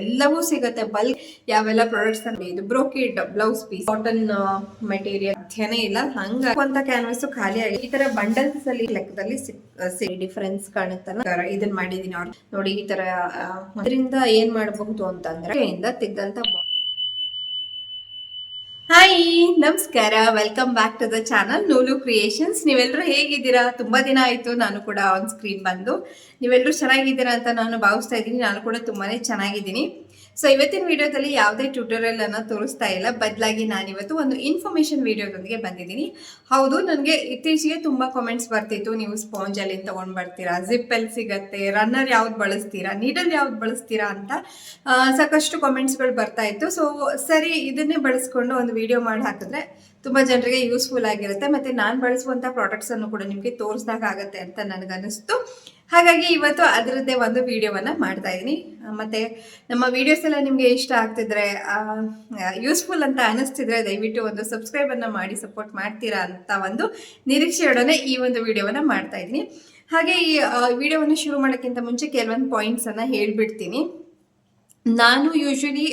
ಎಲ್ಲವೂ ಸಿಗುತ್ತೆ. ಬಲ್ಕ್ ಯಾವೆಲ್ಲ ಪ್ರಾಡಕ್ಟ್ಸ್ ಇದು brocade blouse piece cotton material ಅಧ್ಯಯನೇ ಇಲ್ಲ. ಹಂಗ ಅಂತ ಕ್ಯಾನ್ವಾಸ್ ಖಾಲಿ ಆಗಿ ಈ ತರ ಬಂಡಲ್ಸ್ ಅಲ್ಲಿ ಲೆಕ್ಕದಲ್ಲಿ ಡಿಫರೆನ್ಸ್ ಕಾಣುತ್ತಲ್ಲ ಇದನ್ನ ಮಾಡಿದೀನಿ ಅವ್ರು ನೋಡಿ ಈ ತರ ಅದರಿಂದ ಏನ್ ಮಾಡಬಹುದು ಅಂತಂದ್ರೆ ಇಂದ ತೆಗ್ದಂತ ಹಾಯ್ ನಮಸ್ಕಾರ. Welcome back to the channel Noolu creations ನೀವೆಲ್ಲರೂ ಹೇಗಿದ್ದೀರಾ? ತುಂಬಾ ದಿನ ಆಯ್ತು ನಾನು ಕೂಡ ಆನ್ ಸ್ಕ್ರೀನ್ ಬಂದು. ನೀವೆಲ್ಲರೂ ಚೆನ್ನಾಗಿದ್ದೀರಾ ಅಂತ ನಾನು ಭಾವಿಸ್ತಾ ಇದ್ದೀನಿ. ನಾನು ಕೂಡ ತುಂಬಾನೇ ಚೆನ್ನಾಗಿದ್ದೀನಿ. ಸೊ ಇವತ್ತಿನ ವಿಡಿಯೋದಲ್ಲಿ ಯಾವುದೇ ಟ್ಯೂಟೋರಿಯಲ್ ಅನ್ನ ತೋರಿಸ್ತಾ ಇಲ್ಲ. ಬದಲಾಗಿ ನಾನಿವತ್ತು ಒಂದು ಇನ್ಫಾರ್ಮೇಶನ್ ವಿಡಿಯೋದೊಂದಿಗೆ ಬಂದಿದ್ದೀನಿ. ಹೌದು, ನನಗೆ ಇತ್ತೀಚೆಗೆ ತುಂಬಾ ಕಾಮೆಂಟ್ಸ್ ಬರ್ತಿತ್ತು. ನೀವು ಸ್ಪಾಂಜ್ ಅಲ್ಲಿ ತಗೊಂಡ್ ಬರ್ತೀರಾ? ಜಿಪ್ ಅಲ್ಲಿ ಸಿಗತ್ತೆ. ರನ್ನರ್ ಯಾವ್ದು ಬಳಸ್ತೀರಾ? ನೀಡಲ್ ಯಾವ್ದು ಬಳಸ್ತೀರಾ ಅಂತ ಸಾಕಷ್ಟು ಕಾಮೆಂಟ್ಸ್ಗಳು ಬರ್ತಾ ಇತ್ತು. ಸೊ ಸರಿ, ಇದನ್ನೇ ಬಳಸ್ಕೊಂಡು ಒಂದು ವಿಡಿಯೋ ಮಾಡಿ ಹಾಕಿದ್ರೆ ತುಂಬಾ ಜನರಿಗೆ ಯೂಸ್ಫುಲ್ ಆಗಿರುತ್ತೆ. ಮತ್ತೆ ನಾನು ಬಳಸುವಂತ ಪ್ರಾಡಕ್ಟ್ಸ್ ಅನ್ನು ಕೂಡ ನಿಮಗೆ ತೋರಿಸ್ದಾಗ ಆಗತ್ತೆ ಅಂತ ನನಗನ್ನಿಸ್ತು. ಹಾಗಾಗಿ ಇವತ್ತು ಅದರದ್ದೇ ಒಂದು ವಿಡಿಯೋವನ್ನ ಮಾಡ್ತಾ ಇದ್ದೀನಿ ಆ, ಮತ್ತೆ ನಮ್ಮ ವಿಡಿಯೋಸ್ ಎಲ್ಲ ನಿಮಗೆ ಇಷ್ಟ ಆಗ್ತಿದ್ರೆ ಯೂಸ್ಫುಲ್ ಅಂತ ಅನಿಸ್ತಿದ್ರೆ ದಯವಿಟ್ಟು ಒಂದು ಸಬ್ಸ್ಕ್ರೈಬ್ ಅನ್ನ ಮಾಡಿ ಸಪೋರ್ಟ್ ಮಾಡ್ತೀರಾ ಅಂತ ಒಂದು ನಿರೀಕ್ಷೆಯೊಡನೆ ಈ ಒಂದು ವಿಡಿಯೋವನ್ನ ಮಾಡ್ತಾ ಇದ್ದೀನಿ ಹಾಗೆ ಈ ವಿಡಿಯೋವನ್ನು ಶುರು ಮಾಡೋಕ್ಕಿಂತ ಮುಂಚೆ ಕೆಲವೊಂದು ಪಾಯಿಂಟ್ಸ್ ಅನ್ನ ಹೇಳ್ಬಿಡ್ತೀನಿ. ನಾನು ಯೂಶ್ವಲಿ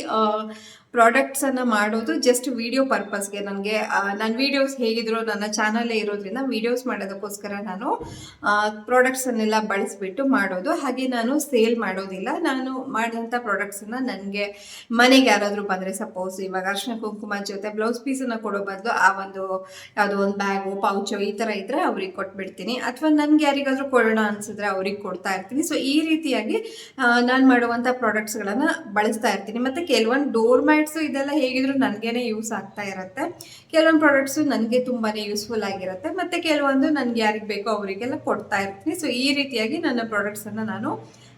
ಪ್ರಾಡಕ್ಟ್ಸನ್ನು ಮಾಡೋದು ಜಸ್ಟ್ ವಿಡಿಯೋ ಪರ್ಪಸ್ಗೆ ನನಗೆ ನನ್ನ ವೀಡಿಯೋಸ್ ಹೇಗಿದ್ರು ನನ್ನ ಚಾನಲ್ಲೇ ಇರೋದ್ರಿಂದ ವೀಡಿಯೋಸ್ ಮಾಡೋದಕ್ಕೋಸ್ಕರ ನಾನು ಪ್ರಾಡಕ್ಟ್ಸನ್ನೆಲ್ಲ ಬಳಸಿಬಿಟ್ಟು ಮಾಡೋದು. ಹಾಗೆ ನಾನು ಸೇಲ್ ಮಾಡೋದಿಲ್ಲ. ನಾನು ಮಾಡಿದಂಥ ಪ್ರಾಡಕ್ಟ್ಸನ್ನು ನನಗೆ, ಮನೆಗೆ ಯಾರಾದರೂ ಬಂದರೆ ಸಪೋಸ್ ಇವಾಗ ಅರ್ಶನ ಕುಂಕುಮ ಜೊತೆ ಬ್ಲೌಸ್ ಪೀಸನ್ನು ಕೊಡೋ ಬದಲು ಆ ಒಂದು, ಯಾವುದೋ ಒಂದು ಬ್ಯಾಗು ಪೌಚು ಈ ಥರ ಇದ್ದರೆ ಅವ್ರಿಗೆ ಕೊಟ್ಬಿಡ್ತೀನಿ. ಅಥವಾ ನನಗೆ ಯಾರಿಗಾದರೂ ಕೊಡೋಣ ಅನ್ಸಿದ್ರೆ ಅವ್ರಿಗೆ ಕೊಡ್ತಾ ಇರ್ತೀನಿ. ಸೊ ಈ ರೀತಿಯಾಗಿ ನಾನು ಮಾಡುವಂಥ ಪ್ರಾಡಕ್ಟ್ಸ್ಗಳನ್ನು ಬಳಸ್ತಾ ಇರ್ತೀನಿ. ಮತ್ತು ಕೆಲವೊಂದು ಡೋರ್ ಮ್ಯಾಟ್ಸು ಇದೆಲ್ಲ ಹೇಗಿದ್ರು ನನಗೇನೆ ಯೂಸ್ ಆಗ್ತಾ ಇರುತ್ತೆ. ಕೆಲವೊಂದು ಪ್ರಾಡಕ್ಟ್ಸು ನನಗೆ ತುಂಬಾ ಯೂಸ್ಫುಲ್ ಆಗಿರುತ್ತೆ. ಮತ್ತು ಕೆಲವೊಂದು ನನಗೆ ಯಾರಿಗೆ ಬೇಕೋ ಅವರಿಗೆಲ್ಲ ಕೊಡ್ತಾ ಇರ್ತೀನಿ. ಸೊ ಈ ರೀತಿಯಾಗಿ ನನ್ನ ಪ್ರಾಡಕ್ಟ್ಸನ್ನು ನಾನು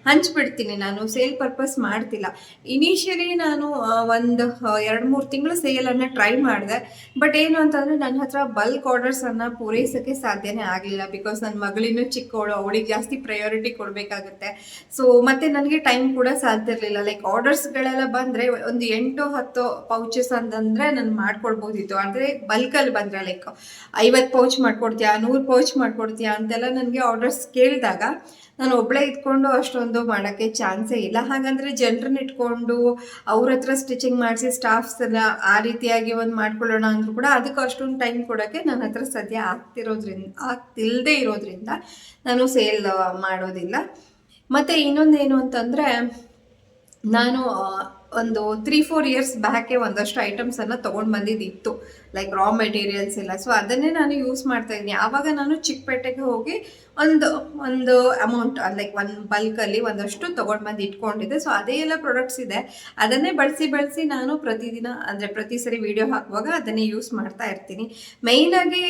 ಹಂಚ್ಬಿಡ್ತೀನಿ ನಾನು ಸೇಲ್ ಪರ್ಪಸ್ ಮಾಡ್ತಿಲ್ಲ. ಇನಿಷಿಯಲಿ ನಾನು ಒಂದು ಎರಡು, ಮೂರು ತಿಂಗಳು ಸೇಲನ್ನು ಟ್ರೈ ಮಾಡಿದೆ. ಬಟ್ ಏನು ಅಂತಂದರೆ ನನ್ನ ಹತ್ರ ಬಲ್ಕ್ ಆರ್ಡರ್ಸನ್ನು ಪೂರೈಸೋಕ್ಕೆ ಸಾಧ್ಯನೇ ಆಗಲಿಲ್ಲ ಬಿಕಾಸ್ ನನ್ನ ಮಗಳಿನೂ ಚಿಕ್ಕವಳು ಅವಳಿಗೆ ಜಾಸ್ತಿ ಪ್ರಯಾರಿಟಿ ಕೊಡಬೇಕಾಗುತ್ತೆ. ಸೊ ಮತ್ತು ನನಗೆ ಟೈಮ್ ಕೂಡ ಸಾಧ್ಯ ಇರಲಿಲ್ಲ. ಲೈಕ್ ಆರ್ಡರ್ಸ್ಗಳೆಲ್ಲ ಬಂದರೆ ಒಂದು ಎಂಟು, ಹತ್ತು ಪೌಚಸ್ ಅಂತಂದರೆ ನಾನು ಮಾಡ್ಕೊಡ್ಬೋದಿತ್ತು ಅಂದರೆ ಬಲ್ಕಲ್ಲಿ ಬಂದರೆ ಲೈಕ್ ಐವತ್ತು ಪೌಚ್ ಮಾಡ್ಕೊಡ್ತೀಯಾ, ನೂರು ಪೌಚ್ ಮಾಡ್ಕೊಡ್ತೀಯಾ ಅಂತೆಲ್ಲ ನನಗೆ ಆರ್ಡರ್ಸ್ ಕೇಳಿದಾಗ, ನಾನು ಒಬ್ಬಳೇ ಇದ್ಕೊಂಡು ಅಷ್ಟೊಂದು ಮಾಡೋಕ್ಕೆ ಚಾನ್ಸೇ ಇಲ್ಲ. ಹಾಗಂದ್ರೆ ಜನರನ್ನ ಇಟ್ಕೊಂಡು ಅವ್ರ ಹತ್ರ ಸ್ಟಿಚಿಂಗ್ ಮಾಡಿಸಿ ಸ್ಟಾಫ್ಸ್ ಎಲ್ಲ ಆ ರೀತಿಯಾಗಿ ಒಂದು ಮಾಡ್ಕೊಳ್ಳೋಣ ಅಂದರೂ ಕೂಡ ಅದಕ್ಕೆ ಅಷ್ಟೊಂದು ಟೈಮ್ ಕೊಡೋಕ್ಕೆ ನನ್ನ ಹತ್ರ ಸದ್ಯ ಆಗ್ತಿರೋದ್ರಿಂದ ಆಗ್ತಿಲ್ಲದೆ ಇರೋದ್ರಿಂದ ನಾನು ಸೇಲ್ ಮಾಡೋದಿಲ್ಲ. ಮತ್ತು ಇನ್ನೊಂದೇನು ಅಂತಂದರೆ ನಾನು ಒಂದು ತ್ರೀ ಫೋರ್ ಇಯರ್ಸ್ ಬ್ಯಾಕೆ ಒಂದಷ್ಟು ಐಟಮ್ಸನ್ನು ತೊಗೊಂಡು ಬಂದಿದ್ದಿತ್ತು. ಲೈಕ್ ರಾ ಮೆಟೀರಿಯಲ್ಸ್ ಎಲ್ಲ. ಸೊ ಅದನ್ನೇ ನಾನು ಯೂಸ್ ಮಾಡ್ತಾ ಇದ್ದೀನಿ. ಆವಾಗ ನಾನು ಚಿಕ್ಕಪೇಟೆಗೆ ಹೋಗಿ ಒಂದು ಒಂದು ಅಮೌಂಟ್ ಲೈಕ್ ಒಂದು ಬಲ್ಕಲ್ಲಿ ಒಂದಷ್ಟು ತೊಗೊಂಡು ಬಂದು ಇಟ್ಕೊಂಡಿದ್ದೆ. ಸೊ ಅದೇ ಎಲ್ಲ ಪ್ರಾಡಕ್ಟ್ಸ್ ಇದೆ. ಅದನ್ನೇ ಬಳಸಿ ಬಳಸಿ ನಾನು ಪ್ರತಿದಿನ, ಅಂದರೆ ಪ್ರತಿ ಸರಿ ವಿಡಿಯೋ ಹಾಕುವಾಗ ಅದನ್ನೇ ಯೂಸ್ ಮಾಡ್ತಾ ಇರ್ತೀನಿ. ಮೇಯ್ನಾಗಿ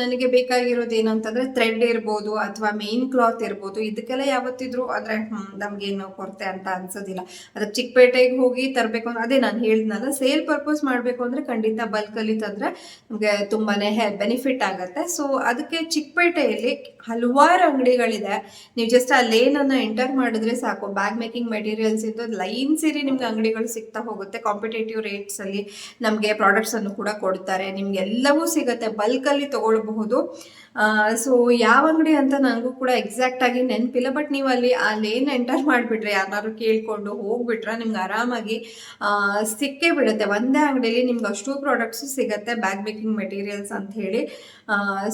ನನಗೆ ಬೇಕಾಗಿರೋದು ಏನು ಅಂತಂದರೆ ಥ್ರೆಡ್ ಇರ್ಬೋದು ಅಥವಾ ಮೇನ್ ಕ್ಲಾತ್ ಇರ್ಬೋದು. ಇದಕ್ಕೆಲ್ಲ ಯಾವತ್ತಿದ್ರು ಅಂದರೆ ನಮಗೇನು ಕೊರತೆ ಅಂತ ಅನ್ಸೋದಿಲ್ಲ. ಅದಕ್ಕೆ ಚಿಕ್ಕಪೇಟೆಗೆ ಹೋಗಿ ತರಬೇಕು ಅಂದ್ರೆ ಅದೇ ನಾನು ಹೇಳಿದ್ನಲ್ಲ ಸೇಲ್ ಪರ್ಪಸ್ ಮಾಡಬೇಕು ಅಂದರೆ ಖಂಡಿತ ಬಲ್ಕಲ್ಲಿ ತಂದರೆ ನಮಗೆ ತುಂಬಾ ಬೆನಿಫಿಟ್ ಆಗುತ್ತೆ. ಸೊ ಅದಕ್ಕೆ ಚಿಕ್ಕಪೇಟೆಯಲ್ಲಿ ಹಲವಾರು ಅಂಗಡಿಗಳಿದೆ. ನೀವು ಜಸ್ಟ್ ಆ ಲೇನನ್ನು ಎಂಟರ್ ಮಾಡಿದ್ರೆ ಸಾಕು. ಬ್ಯಾಗ್ ಮೇಕಿಂಗ್ ಮೆಟೀರಿಯಲ್ಸ್ ಇದ್ದು ಲೈನ್ ಸೇರಿ ನಿಮ್ಗೆ ಅಂಗಡಿಗಳು ಸಿಗ್ತಾ ಹೋಗುತ್ತೆ. ಕಾಂಪಿಟೇಟಿವ್ ರೇಟ್ಸಲ್ಲಿ ನಮಗೆ ಪ್ರಾಡಕ್ಟ್ಸನ್ನು ಕೂಡ ಕೊಡ್ತಾರೆ. ನಿಮ್ಗೆ ಎಲ್ಲವೂ ಸಿಗುತ್ತೆ. ಬಲ್ಕಲ್ಲಿ ತಗೊಳ್ಬಹುದು. ಸೊ ಯಾವ ಅಂಗಡಿ ಅಂತ ನನಗೂ ಕೂಡ ಎಕ್ಸಾಕ್ಟ್ ಆಗಿ ನೆನಪಿಲ್ಲ. ಬಟ್ ನೀವು ಅಲ್ಲಿ ಆ ಲೇನ್ ಎಂಟರ್ ಮಾಡಿಬಿಟ್ರೆ ಯಾರನ್ನಾರು ಕೇಳಿಕೊಂಡು ಹೋಗ್ಬಿಟ್ರೆ ನಿಮ್ಗೆ ಆರಾಮಾಗಿ ಸಿಕ್ಕೇ ಬಿಡುತ್ತೆ. ಒಂದೇ ಅಂಗಡಿಯಲ್ಲಿ ನಿಮ್ಗೆ ಅಷ್ಟು ಪ್ರಾಡಕ್ಟ್ಸು ಸಿಗುತ್ತೆ. ಬ್ಯಾಗ್ ಮೇಕಿಂಗ್ ಮೆಟೀರಿಯಲ್ಸ್ ಅಂತ ಹೇಳಿ